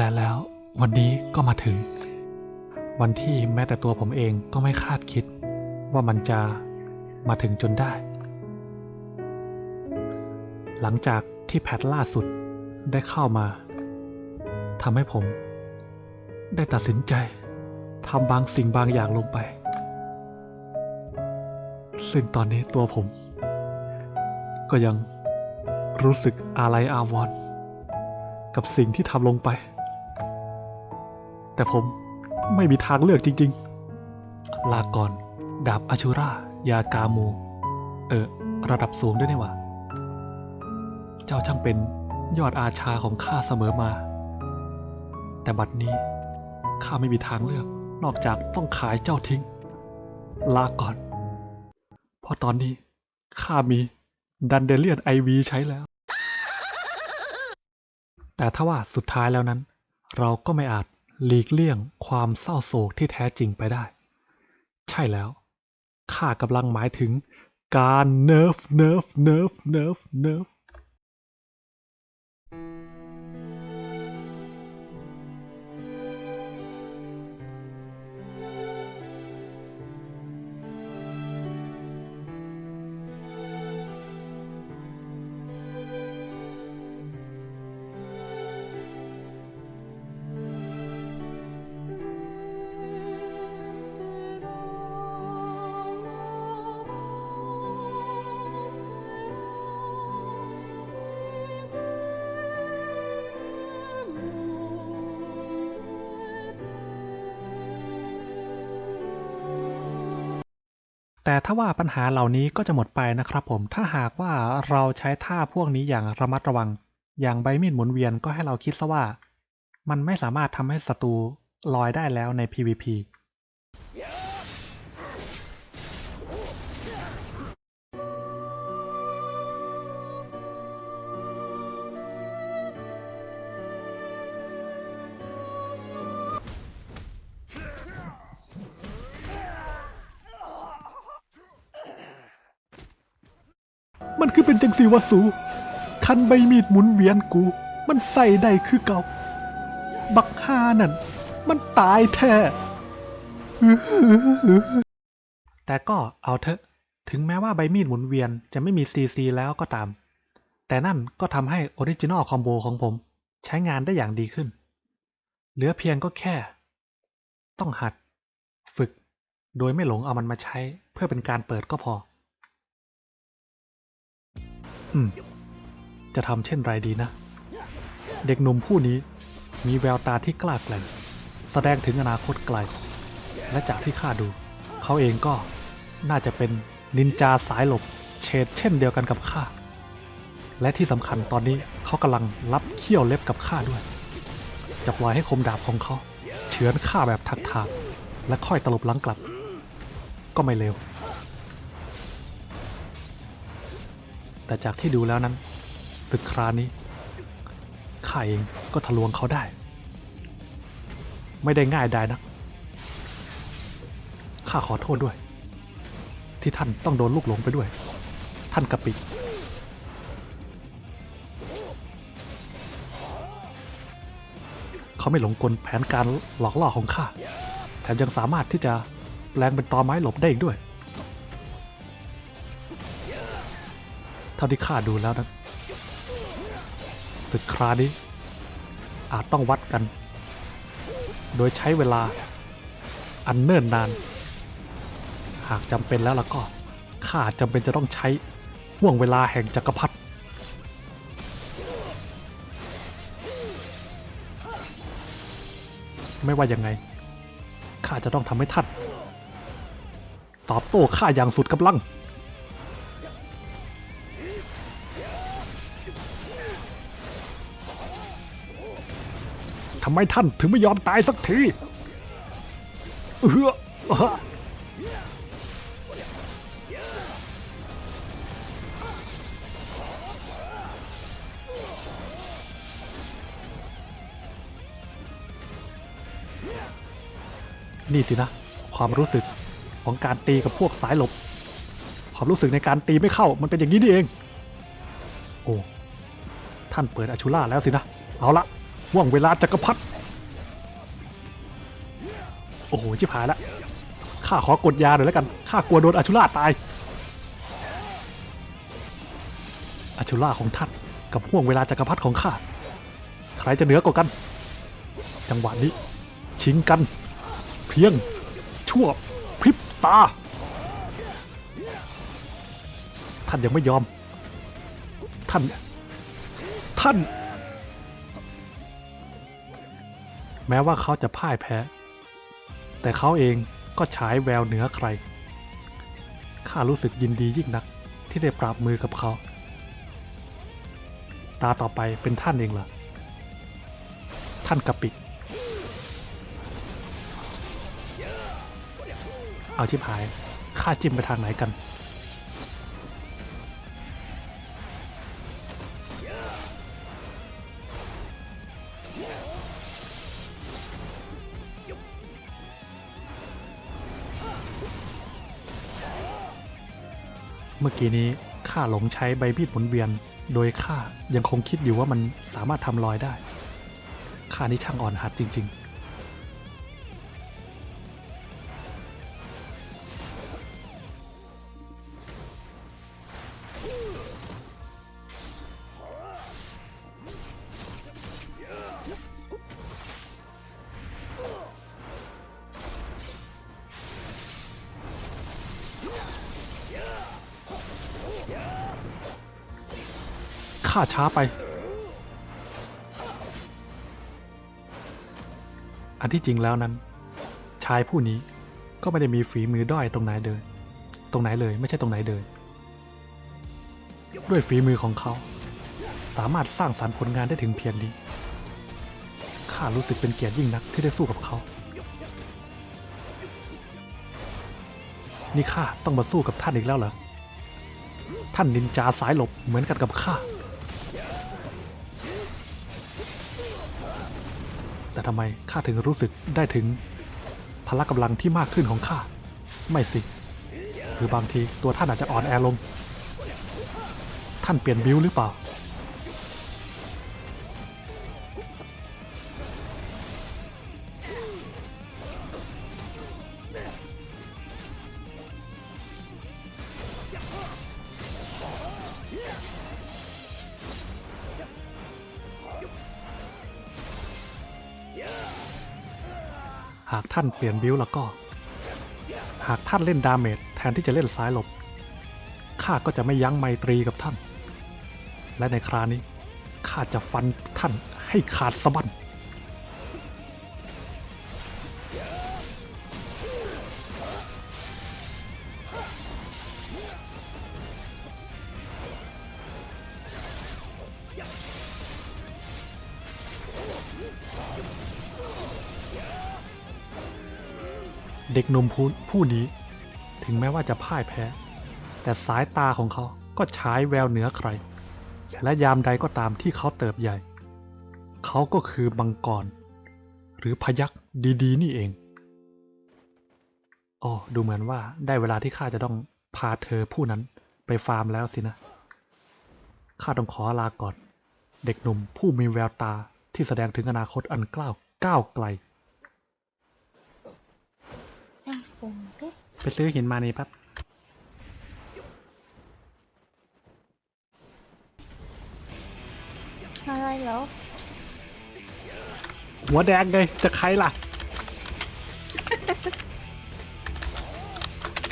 และแล้ววันนี้ก็มาถึง วันที่แม้แต่ตัวผมเองก็ไม่คาดคิด ว่ามันจะมาถึงจนได้ หลังจากที่แพทล่าสุดได้เข้ามาทำให้ผม ได้ตัดสินใจทำบางสิ่งบางอย่างลงไป ซึ่งตอนนี้ตัวผม ก็ยังรู้สึกอาลัยอาวรณ์กับสิ่งที่ทำลงไป แต่ผมไม่มีทางเลือกจริง ๆ ลาก่อน ดาบอาชูรายากามูเออ ระดับสูงด้วยนี่ว่าเจ้าช่างเป็นยอดอาชาของข้าเสมอมา แต่บัดนี้ข้าไม่มีทางเลือก นอกจากต้องขายเจ้าทิ้ง ลาก่อน เพราะตอนนี้ข้ามีดันเดเลียนไอวีใช้แล้ว แต่ถ้าว่าสุดท้ายแล้วนั้น เราก็ไม่อาจ หลีกเลี่ยงความเศร้าโศกที่แท้จริงไปได้ ใช่แล้ว ข้ากำลังหมายถึงการเนิร์ฟเนิร์ฟเนิร์ฟเนิร์ฟเนิร์ฟ แต่ถ้าว่าปัญหาเหล่านี้ก็จะหมดไปนะครับผมถ้าหากว่าเราใช้ท่าพวกนี้อย่างระมัดระวัง อย่างใบมีดหมุนเวียนก็ให้เราคิดซะว่า มันไม่สามารถทำให้ศัตรูลอยได้แล้วใน PVP มันคือเป็นจังสีวะสู คันใบมีดหมุนเวียนกู มันใส่ได้คือเก่า บักฮานั่น มันตายแท้ แต่ก็เอาเถอะ ถึงแม้ว่าใบมีดหมุนเวียนจะไม่มีซีซีแล้วก็ตาม แต่นั่นก็ทำให้ออริจินอลคอมโบของผม ใช้งานได้อย่างดีขึ้น เหลือเพียงก็แค่ ต้องหัด ฝึก โดยไม่หลงเอามันมาใช้ เพื่อเป็นการเปิดก็พอ อืม จะทำเช่นไรดีนะ เด็กหนุ่มผู้นี้มีแววตาที่กล้าแกร่งแสดงถึงอนาคตไกล และจากที่ข้าดู เขาเองก็น่าจะเป็นนินจาสายหลบเฉดเช่นเดียวกันกับข้า และที่สำคัญตอนนี้เขากำลังรับเขี้ยวเล็บกับข้าด้วย จะปล่อยให้คมดาบของเขา เฉือนข้าแบบถักๆและค่อยตลบหลังกลับ ก็ไม่เลว แต่จากที่ดูแล้วนั้นศึกครานี้ข้าเองก็ทะลวงเขาได้ ไม่ได้ง่ายได้นะข้าขอโทษด้วย ที่ท่านต้องโดนลูกหลงไปด้วย ท่านกะปิเขาไม่หลงกลแผนการหลอกล่อของข้าแถมยังสามารถที่จะแปลงเป็นตอไม้หลบได้อีกด้วย ท่าที่ข้าดูแล้วนะศึกครานี้ อาจต้องวัดกัน โดยใช้เวลาอันเนิ่นนาน หากจำเป็นแล้วล่ะก็ข้าจจำเป็นจะต้องใช้ห่วงเวลาแห่งจักรพรรดิไม่ว่ายังไงข้าจะต้องทำให้ท่านตอบโต้ข้าอย่างสุดกำลัง ทำไมท่านถึงไม่ยอมตายสักทีเออเออนี่สินะ ความรู้สึกของการตีกับพวกสายหลบ ความรู้สึกในการตีไม่เข้ามันเป็นอย่างนี้นี่เอง โอ้ท่านเปิดอาชูล่าแล้วสินะ เอาละห่วงเวลาจักรพรรดิโอ้โหชิบหายละข้าขอกดยาหน่อยแล้วกันข้ากลัวโดนอาชุล่าตายอาชุล่าของท่านกับห่วงเวลาจักรพรรดิของข้าใครจะเหนือกว่ากัน จังหวะนี้ ชิงกัน เพียง ชั่วพริบตา ท่านยังไม่ยอม ท่าน ท่าน แม้ว่าเขาจะพ่ายแพ้ แต่เขาเองก็ฉายแววเหนือใคร ข้ารู้สึกยินดียิ่งนักที่ได้ปราบมือกับเขา ตาต่อไปเป็นท่านเองล่ะท่านกะปิ เอาชิบหาย ข้าจิ้มไปทางไหนกัน เมื่อกี้นี้ข้าหลงใช้ใบมีดหมุนเวียน โดยข้ายังคงคิดอยู่ว่ามันสามารถทำรอยได้ข้านี่ช่างอ่อนหัดจริง ๆ ข้าช้าไป อันที่จริงแล้วนั้น ชายผู้นี้ก็ไม่ได้มีฝีมือด้อยตรงไหนเลยตรงไหนเลยไม่ใช่ตรงไหนเลยด้วยฝีมือของเขา สามารถสร้างสารรค์ผลงานได้ถึงเพียงนี้ข้ารู้สึกเป็นเกียรติยิ่งนักที่ได้สู้กับเขา นี่ข้าต้องมาสู้กับท่านอีกแล้วเหรอ ท่านนินจาสายหลบเหมือนกันกับข้า แต่ทำไมข้าถึงรู้สึกได้ถึงพละกำลังที่มากขึ้นของข้า ไม่สิ คือบางทีตัวท่านอาจจะอ่อนแอลง ท่านเปลี่ยนบิวหรือเปล่า หากท่านเปลี่ยนบิลแล้วก็ หากท่านเล่นดาเมจแทนที่จะเล่นซ้ายหลบ ข้าก็จะไม่ยั้งไมตรีกับท่าน และในครานี้ ข้าจะฟันท่านให้ขาดสะบั้น เด็กหนุ่มผู้ผู้นี้ ถึงแม้ว่าจะพ่ายแพ้ แต่สายตาของเขาก็ฉายแววเหนือใคร และยามใดก็ตามที่เขาเติบใหญ่ เขาก็คือมังกร หรือพยักดีๆ นี่เองอ๋อดูเหมือนว่าได้เวลาที่ข้าจะต้องพาเธอผู้นั้นไปฟาร์มแล้วสินะ ข้าต้องขอลาก่อน เด็กหนุ่มผู้มีแววตาที่แสดงถึงอนาคตอันกล้าวก้าวไกล ช่างปรุงดิ ไปซื้อหินมานี่แป๊บอะไรเหรอหัวแดงไงจะใครล่ะ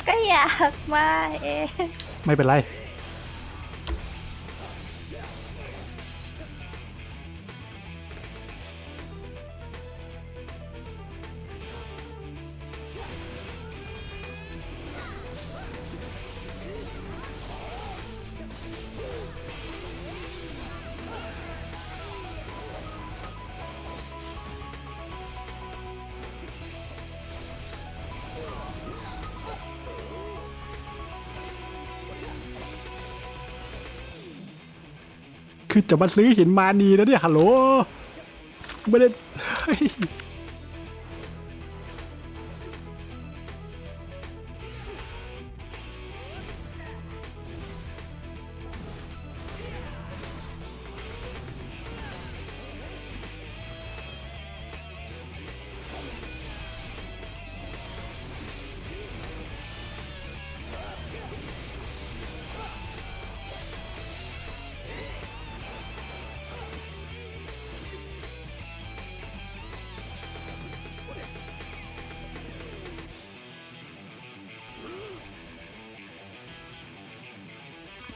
ก็อยากมาเอง ไม่เป็นไร คือจะมาซื้อหินมานีนะเนี่ยฮัลโหลไม่ได้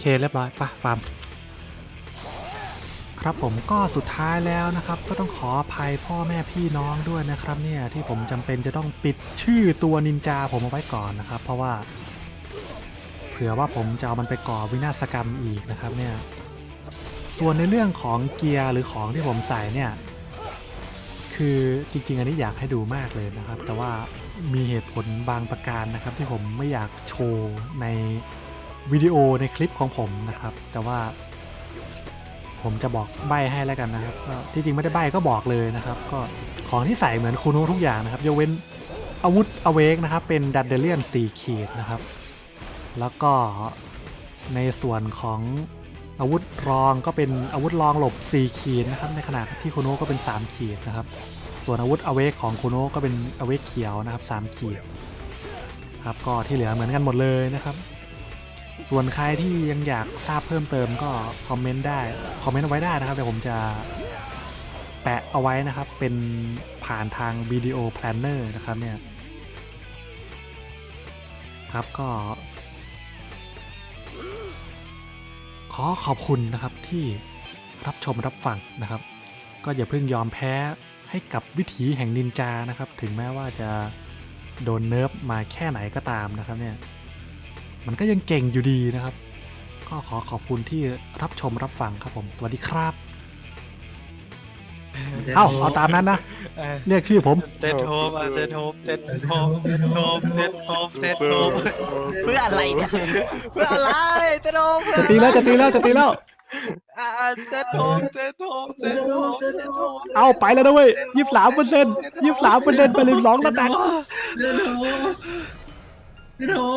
เคเรียบร้อยปะฟาร์มครับผมก็สุดท้ายแล้วนะครับ ก็ต้องขออภัยพ่อแม่พี่น้องด้วยนะครับ เนี่ยที่ผมจำเป็นจะต้องปิดชื่อตัวนินจาผมเอาไว้ก่อนนะครับ เพราะว่า เผื่อว่าผมจะเอามันไปก่อวินาศกรรมอีกนะครับ เนี่ย ส่วนในเรื่องของเกียร์หรือของที่ผมใส่เนี่ย คือจริงๆ อันนี้อยากให้ดูมากเลยนะครับ แต่ว่ามีเหตุผลบางประการนะครับ ที่ผมไม่อยากโชว์ใน วิดีโอในคลิปของผมนะครับ แต่ว่าผมจะบอกใบให้แล้วกันนะครับก็ที่จริงไม่ได้ใบก็บอกเลยนะครับ ก็ของที่ใส่เหมือนคูโนทุกอย่างนะครับยกเว้นอาวุธอเวกนะครับ เป็นดันเดเลียน4ขีดนะครับ แล้วก็ในส่วนของอาวุธรองก็เป็นอาวุธรองหลบ 4 ขีดนะครับ ในขณะที่คูโนก็เป็น 3 ขีดนะครับ ส่วนอาวุธอเวกของคูโนก็เป็นอเวกเขียวนะครับ 3 ขีดครับก็ที่เหลือเหมือนกันหมดเลยนะครับ ส่วนใครที่ยังอยากทราบเพิ่มเติมก็คอมเมนต์ได้ คอมเมนต์เอาไว้ได้นะครับเดี๋ยวผมจะแปะเอาไว้นะครับ เป็นผ่านทางวิดีโอแพลนเนอร์นะครับเนี่ย ครับก็ ขอขอบคุณนะครับที่รับชมรับฟังนะครับ ก็อย่าเพิ่งยอมแพ้ให้กับวิถีแห่งนินจานะครับ ถึงแม้ว่าจะโดนเนิร์ฟมาแค่ไหนก็ตามนะครับเนี่ย มันก็ยังเก่งอยู่ดีนะครับ ก็ขอขอบคุณที่รับชมรับฟังครับผม สวัสดีครับเอ้าเอาตามนั้นนะเออเรียกชื่อผม เซตโฮมอะเซตโฮมเซตโฮมเซตโฮมเซตโฮมเซตโฮมเพื่ออะไรเนี่ยเพื่ออะไรเซตโฮมจะตีแล้วจะตีแล้วจะตีแล้วอ่าเซตโฮมเซตโฮมเซตโฮมเซตโฮมเอาไปแล้วนะเว้ยยี่สามเปอร์เซ็นต์ยี่สามเปอร์เซ็นต์ไปเลยสองระดับ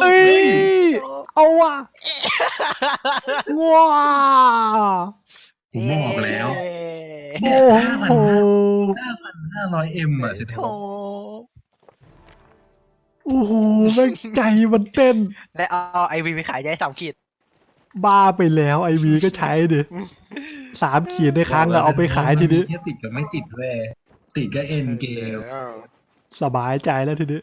เอ้ยเอาว่ะว้าผมบอกแล้ว โอ้โหห้าร้อยเอ็มอะเสร็จโอ้โอ้โหแม่งใจมันเต้น และเอาไอวีไปขายได้สามขีด บ้าไปแล้วไอวีก็ใช้ดิสามขีดในครั้งอะเอาไปขายทีนี้ แค่ติดกับไม่ติดเว้ยติดก็เอ็นเกมสบายใจแล้วทีนี้